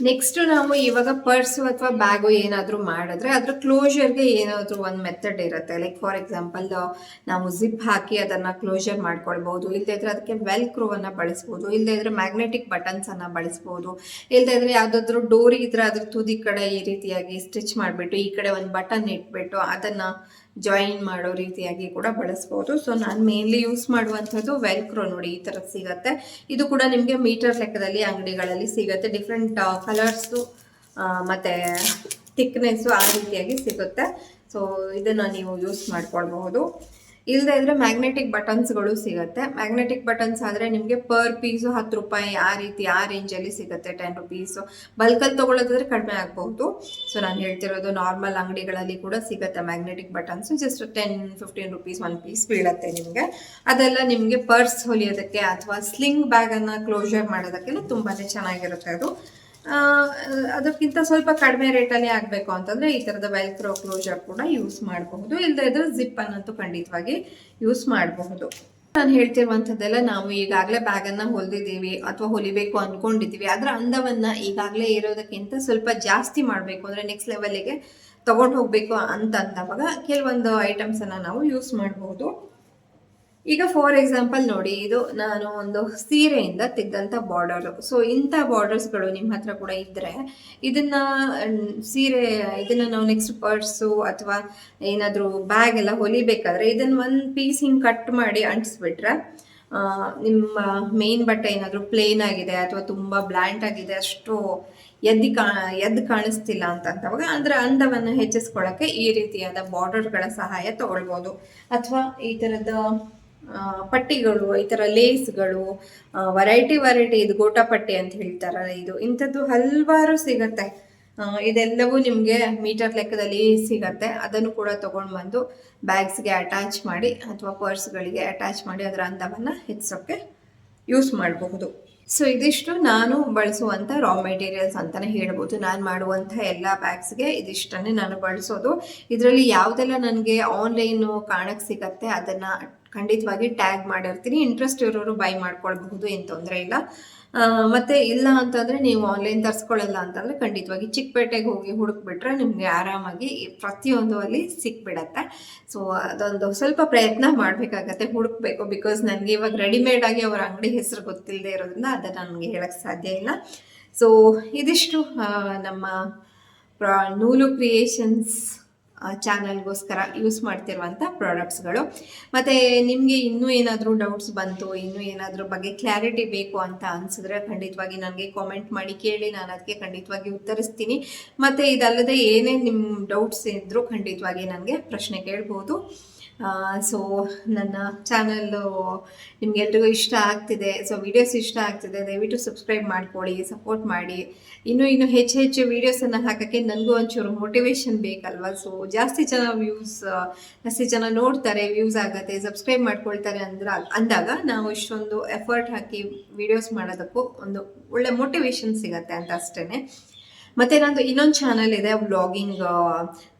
ನೆಕ್ಸ್ಟ್ ನಾವು ಇವಾಗ ಪರ್ಸ್ ಅಥವಾ ಬ್ಯಾಗು ಏನಾದರೂ ಮಾಡಿದ್ರೆ ಅದ್ರ ಕ್ಲೋಸರ್ಗೆ ಏನಾದರೂ ಒಂದು ಮೆಥಡ್ ಇರುತ್ತೆ. ಲೈಕ್ ಫಾರ್ ಎಕ್ಸಾಂಪಲ್ ನಾವು ಜಿಪ್ ಹಾಕಿ ಅದನ್ನ ಕ್ಲೋಸರ್ ಮಾಡ್ಕೊಳ್ಬೋದು. ಇಲ್ಲದೇ ಇದ್ರೆ ಅದಕ್ಕೆ ವೆಲ್ ಕ್ರೂವನ್ನು ಬಳಸ್ಬೋದು. ಇಲ್ಲದೇ ಇದ್ರೆ ಮ್ಯಾಗ್ನೆಟಿಕ್ ಬಟನ್ಸನ್ನು ಬಳಸ್ಬೋದು. ಇಲ್ಲದೇ ಇದ್ರೆ ಯಾವುದಾದ್ರೂ ಡೋರಿ ಇದ್ರೆ ಅದ್ರ ತುದಿ ಕಡೆ ಈ ರೀತಿಯಾಗಿ ಸ್ಟಿಚ್ ಮಾಡಿಬಿಟ್ಟು ಈ ಕಡೆ ಒಂದು ಬಟನ್ ಇಟ್ಬಿಟ್ಟು ಅದನ್ನು ಜಾಯಿನ್ ಮಾಡೋ ರೀತಿಯಾಗಿ ಕೂಡ ಬಳಸ್ಬೋದು. ಸೊ ನಾನು ಮೇನ್ಲಿ ಯೂಸ್ ಮಾಡುವಂಥದ್ದು ವೆಲ್ಕ್ರೋ ನೋಡಿ, ಈ ಥರ ಸಿಗತ್ತೆ. ಇದು ಕೂಡ ನಿಮಗೆ ಮೀಟರ್ ಲೆಕ್ಕದಲ್ಲಿ ಅಂಗಡಿಗಳಲ್ಲಿ ಸಿಗುತ್ತೆ. ಡಿಫ್ರೆಂಟ್ ಕಲರ್ಸು ಮತ್ತು ಥಿಕ್ನೆಸ್ಸು ಆ ರೀತಿಯಾಗಿ ಸಿಗುತ್ತೆ. ಸೊ ಇದನ್ನು ನೀವು ಯೂಸ್ ಮಾಡ್ಕೊಳ್ಬಹುದು. ಇಲ್ಲದೆ ಇದ್ರೆ ಮ್ಯಾಗ್ನೆಟಿಕ್ ಬಟನ್ಸ್ಗಳು ಸಿಗುತ್ತೆ. ಮ್ಯಾಗ್ನೆಟಿಕ್ ಬಟನ್ಸ್ ಆದರೆ ನಿಮಗೆ ಪರ್ ಪೀಸು ಹತ್ತು ರೂಪಾಯಿ ಆ ರೀತಿ ಆ ರೇಂಜಲ್ಲಿ ಸಿಗುತ್ತೆ ಟೆನ್ ರುಪೀಸು ಬಲ್ಕಲ್ಲಿ ತೊಗೊಳ್ಳೋದಾದ್ರೆ ಕಡಿಮೆ ಆಗ್ಬೋದು ಸೊ ನಾನು ಹೇಳ್ತಿರೋದು ನಾರ್ಮಲ್ ಅಂಗಡಿಗಳಲ್ಲಿ ಕೂಡ ಸಿಗುತ್ತೆ magnetic buttons just ten fifteen rupees one piece ಬೀಳುತ್ತೆ ನಿಮಗೆ. ಅದೆಲ್ಲ ನಿಮಗೆ ಪರ್ಸ್ ಹೊಲಿಯೋದಕ್ಕೆ ಅಥವಾ ಸ್ಲಿಂಗ್ ಬ್ಯಾಗನ್ನು ಕ್ಲೋಸರ್ ಮಾಡೋದಕ್ಕೆಲ್ಲ ತುಂಬಾ ಚೆನ್ನಾಗಿರುತ್ತೆ ಅದು. ಅದಕ್ಕಿಂತ ಸ್ವಲ್ಪ ಕಡಿಮೆ ರೇಟಲ್ಲಿ ಆಗಬೇಕು ಅಂತಂದರೆ ಈ ಥರದ ವೆಲ್ಕ್ರೋ ಕ್ಲೋಜರ್ ಕೂಡ ಯೂಸ್ ಮಾಡಬಹುದು. ಇಲ್ಲದೇ ಇದ್ರೆ ಜಿಪ್ ಅನ್ನಂತೂ ಖಂಡಿತವಾಗಿ ಯೂಸ್ ಮಾಡಬಹುದು. ನಾನು ಹೇಳ್ತಿರುವಂಥದ್ದೆಲ್ಲ ನಾವು ಈಗಾಗಲೇ ಬ್ಯಾಗನ್ನು ಹೊಲಿದಿದ್ದೀವಿ ಅಥವಾ ಹೊಲಿಬೇಕು ಅಂದ್ಕೊಂಡಿದ್ದೀವಿ ಅದರ ಅಂದವನ್ನು ಈಗಾಗಲೇ ಇರೋದಕ್ಕಿಂತ ಸ್ವಲ್ಪ ಜಾಸ್ತಿ ಮಾಡಬೇಕು ಅಂದರೆ ನೆಕ್ಸ್ಟ್ ಲೆವೆಲಿಗೆ ತಗೊಂಡು ಹೋಗಬೇಕು ಅಂತ ಅಂದವಾಗ ಕೆಲವೊಂದು ಐಟಮ್ಸನ್ನು ನಾವು ಯೂಸ್ ಮಾಡಬಹುದು. ಈಗ ಫಾರ್ ಎಕ್ಸಾಂಪಲ್ ನೋಡಿ, ಇದು ನಾನು ಒಂದು ಸೀರೆಯಿಂದ ತೆಗೆದಂಥ ಬಾರ್ಡರು ಸೊ ಇಂಥ ಬಾರ್ಡರ್ಸ್ಗಳು ನಿಮ್ಮ ಹತ್ರ ಕೂಡ ಇದ್ದರೆ ಇದನ್ನು ಸೀರೆ, ಇದನ್ನು ನಾವು ನೆಕ್ಸ್ಟ್ ಪರ್ಸು ಅಥವಾ ಏನಾದರೂ ಬ್ಯಾಗ್ ಎಲ್ಲ ಹೊಲಿಬೇಕಾದ್ರೆ ಇದನ್ನು ಒಂದು ಪೀಸ್ ಹಿಂಗೆ ಕಟ್ ಮಾಡಿ ಅಂಟಿಸ್ಬಿಟ್ರೆ ನಿಮ್ಮ ಮೇನ್ ಬಟ್ಟೆ ಏನಾದರೂ ಪ್ಲೇನ್ ಆಗಿದೆ ಅಥವಾ ತುಂಬ ಬ್ಲ್ಯಾಂಟ್ ಆಗಿದೆ, ಅಷ್ಟು ಎದ್ದು ಕಾ, ಎದ್ದು ಕಾಣಿಸ್ತಿಲ್ಲ ಅಂತಂದವಾಗ ಅಂದರೆ ಅಂದವನ್ನು ಹೆಚ್ಚಿಸ್ಕೊಳ್ಳೋಕ್ಕೆ ಈ ರೀತಿಯಾದ ಬಾರ್ಡರ್ಗಳ ಸಹಾಯ ತಗೊಳ್ಬೋದು. ಅಥವಾ ಈ ಥರದ ಪಟ್ಟಿಗಳು, ಈ ಥರ ಲೇಸ್ಗಳು ವೆರೈಟಿ ವೆರೈಟಿ ಇದು ಗೋಟಾ ಪಟ್ಟಿ ಅಂತ ಹೇಳ್ತಾರಲ್ಲ ಇದು. ಇಂಥದ್ದು ಹಲವಾರು ಸಿಗತ್ತೆ. ಇದೆಲ್ಲವೂ ನಿಮಗೆ ಮೀಟರ್ ಲೆಕ್ಕದಲ್ಲಿ ಸಿಗತ್ತೆ. ಅದನ್ನು ಕೂಡ ತೊಗೊಂಡು ಬಂದು ಬ್ಯಾಗ್ಸ್ಗೆ ಅಟ್ಯಾಚ್ ಮಾಡಿ ಅಥವಾ ಪರ್ಸ್ಗಳಿಗೆ ಅಟ್ಯಾಚ್ ಮಾಡಿ ಅದರ ಅಂದವನ್ನು ಹೆಚ್ಚಿಸೋಕ್ಕೆ ಯೂಸ್ ಮಾಡಬಹುದು. ಸೊ ಇದಿಷ್ಟು ನಾನು ಬಳಸುವಂಥ ರಾ ಮೆಟೀರಿಯಲ್ಸ್ ಅಂತಲೇ ಹೇಳ್ಬೋದು. ನಾನು ಮಾಡುವಂಥ ಎಲ್ಲ ಬ್ಯಾಗ್ಸ್ಗೆ ಇದಿಷ್ಟನ್ನೇ ನಾನು ಬಳಸೋದು. ಇದರಲ್ಲಿ ಯಾವುದೆಲ್ಲ ನನಗೆ ಆನ್ಲೈನು ಕಾಣಕ್ಕೆ ಸಿಗತ್ತೆ, ಅದನ್ನು ಖಂಡಿತವಾಗಿ ಟ್ಯಾಗ್ ಮಾಡಿರ್ತೀನಿ. ಇಂಟ್ರೆಸ್ಟ್ ಇರೋರು ಬೈ ಮಾಡ್ಕೊಳ್ಬಹುದು, ಏನು ತೊಂದರೆ ಇಲ್ಲ. ಮತ್ತು ಇಲ್ಲ ಅಂತಂದರೆ ನೀವು ಆನ್ಲೈನ್ ತರಿಸ್ಕೊಳ್ಳಲ್ಲ ಅಂತಂದರೆ ಖಂಡಿತವಾಗಿ ಚಿಕ್ಕಪೇಟೆಗೆ ಹೋಗಿ ಹುಡುಕ್ಬಿಟ್ರೆ ನಿಮಗೆ ಆರಾಮಾಗಿ ಪ್ರತಿಯೊಂದು ಅಲ್ಲಿ ಸಿಕ್ಬಿಡತ್ತೆ. ಸೊ ಅದೊಂದು ಸ್ವಲ್ಪ ಪ್ರಯತ್ನ ಮಾಡಬೇಕಾಗತ್ತೆ ಹುಡುಕ್ಬೇಕು ಬಿಕಾಸ್ ನನಗೆ ಇವಾಗ ರೆಡಿಮೇಡ್ ಆಗಿ ಅವರ ಅಂಗಡಿ ಹೆಸರು ಗೊತ್ತಿಲ್ಲದೆ ಇರೋದ್ರಿಂದ ಅದನ್ನು ನನಗೆ ಹೇಳಕ್ಕೆ ಸಾಧ್ಯ ಇಲ್ಲ. ಸೊ ಇದಿಷ್ಟು ನಮ್ಮ ನೂಲು ಕ್ರಿಯೇಷನ್ಸ್ ಚಾನಲ್ಗೋಸ್ಕರ ಯೂಸ್ ಮಾಡ್ತಿರುವಂಥ ಪ್ರಾಡಕ್ಟ್ಸ್ಗಳು ಮತ್ತು ನಿಮಗೆ ಇನ್ನೂ ಏನಾದರೂ ಡೌಟ್ಸ್ ಬಂತು, ಇನ್ನೂ ಏನಾದರೂ ಬಗ್ಗೆ ಕ್ಲಾರಿಟಿ ಬೇಕು ಅಂತ ಅನಿಸಿದ್ರೆ ಖಂಡಿತವಾಗಿ ನನಗೆ ಕಾಮೆಂಟ್ ಮಾಡಿ ಕೇಳಿ, ನಾನು ಅದಕ್ಕೆ ಖಂಡಿತವಾಗಿ ಉತ್ತರಿಸ್ತೀನಿ. ಮತ್ತು ಇದಲ್ಲದೆ ಏನೇ ನಿಮ್ಮ ಡೌಟ್ಸ್ ಇದ್ದರೂ ಖಂಡಿತವಾಗಿ ನನಗೆ ಪ್ರಶ್ನೆ ಕೇಳ್ಬೋದು. ಸೊ ನನ್ನ ಚಾನಲ್ಲು ನಿಮಗೆಲ್ರಿಗೂ ಇಷ್ಟ ಆಗ್ತಿದೆ ಸೊ ವೀಡಿಯೋಸ್ ಇಷ್ಟ ಆಗ್ತಿದೆ, ದಯವಿಟ್ಟು ಸಬ್ಸ್ಕ್ರೈಬ್ ಮಾಡ್ಕೊಳ್ಳಿ ಸಪೋರ್ಟ್ ಮಾಡಿ. ಇನ್ನೂ ಇನ್ನೂ ಹೆಚ್ಚು ಹೆಚ್ಚು ವೀಡಿಯೋಸನ್ನು ಹಾಕೋಕ್ಕೆ ನನಗೂ ಒಂಚೂರು ಮೋಟಿವೇಶನ್ ಬೇಕಲ್ವ? ಸೊ ಜಾಸ್ತಿ ಜನ ವ್ಯೂಸ್ ಜಾಸ್ತಿ ಜನ ನೋಡ್ತಾರೆ ವ್ಯೂಸ್ ಆಗುತ್ತೆ ಸಬ್ಸ್ಕ್ರೈಬ್ ಮಾಡ್ಕೊಳ್ತಾರೆ ಅಂದ್ರೆ, ಅಂದಾಗ ನಾವು ಇಷ್ಟೊಂದು ಎಫರ್ಟ್ ಹಾಕಿ ವೀಡಿಯೋಸ್ ಮಾಡೋದಕ್ಕೂ ಒಂದು ಒಳ್ಳೆ ಮೋಟಿವೇಶನ್ ಸಿಗುತ್ತೆ ಅಂತ ಅಷ್ಟೇ ಮತ್ತೆ ನಂದು ಇನ್ನೊಂದು ಚಾನಲ್ ಇದೆ ವ್ಲಾಗಿಂಗ್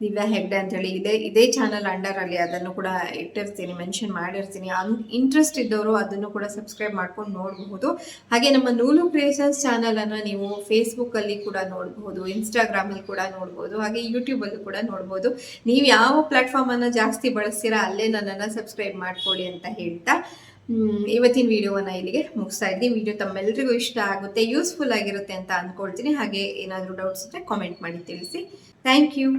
ದಿವ್ಯಾ ಹೆಗ್ಡೆ ಅಂತೇಳಿ. ಇದೆ, ಇದೇ ಚಾನಲ್ ಅಂಡರಲ್ಲಿ ಅದನ್ನು ಕೂಡ ಇಟ್ಟಿರ್ತೀನಿ ಮೆನ್ಷನ್ ಮಾಡಿರ್ತೀನಿ. ಇಂಟ್ರೆಸ್ಟ್ ಇದ್ದವರು ಅದನ್ನು ಕೂಡ ಸಬ್ಸ್ಕ್ರೈಬ್ ಮಾಡ್ಕೊಂಡು ನೋಡಬಹುದು. ಹಾಗೆ ನಮ್ಮ ನೂಲು ಕ್ರಿಯೇಷನ್ಸ್ ಚಾನಲನ್ನು ನೀವು ಫೇಸ್ಬುಕ್ಕಲ್ಲಿ ಕೂಡ ನೋಡಬಹುದು ಇನ್ಸ್ಟಾಗ್ರಾಮಲ್ಲಿ ಕೂಡ ನೋಡ್ಬೋದು ಹಾಗೆ ಯೂಟ್ಯೂಬಲ್ಲೂ ಕೂಡ ನೋಡ್ಬೋದು ನೀವು ಯಾವ ಪ್ಲಾಟ್ಫಾರ್ಮ್ ಅನ್ನು ಜಾಸ್ತಿ ಬಳಸ್ತೀರಾ, ಅಲ್ಲೇ ನನ್ನನ್ನು ಸಬ್ಸ್ಕ್ರೈಬ್ ಮಾಡ್ಕೊಳ್ಳಿ ಅಂತ ಹೇಳ್ತಾ ಇವತ್ತಿನ ವಿಡಿಯೋವನ್ನು ಇಲ್ಲಿಗೆ ಮುಗಿಸ್ತಾ ಇದ್ದೀನಿ. ವಿಡಿಯೋ ತಮ್ಮೆಲ್ಲರಿಗೂ ಇಷ್ಟ ಆಗುತ್ತೆ ಯೂಸ್ಫುಲ್ ಆಗಿರುತ್ತೆ ಅಂತ ಅಂದ್ಕೊಳ್ತೀನಿ ಹಾಗೆ ಏನಾದರೂ ಡೌಟ್ಸ್ ಇದ್ದರೆ ಕಾಮೆಂಟ್ ಮಾಡಿ ತಿಳಿಸಿ. ಥ್ಯಾಂಕ್ ಯು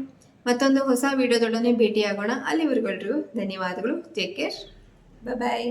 ಮತ್ತೊಂದು ಹೊಸ ವಿಡಿಯೋದೊಡನೆ ಭೇಟಿಯಾಗೋಣ. ಅಲ್ಲಿವರೆಗೂ ಧನ್ಯವಾದಗಳು. Take care bye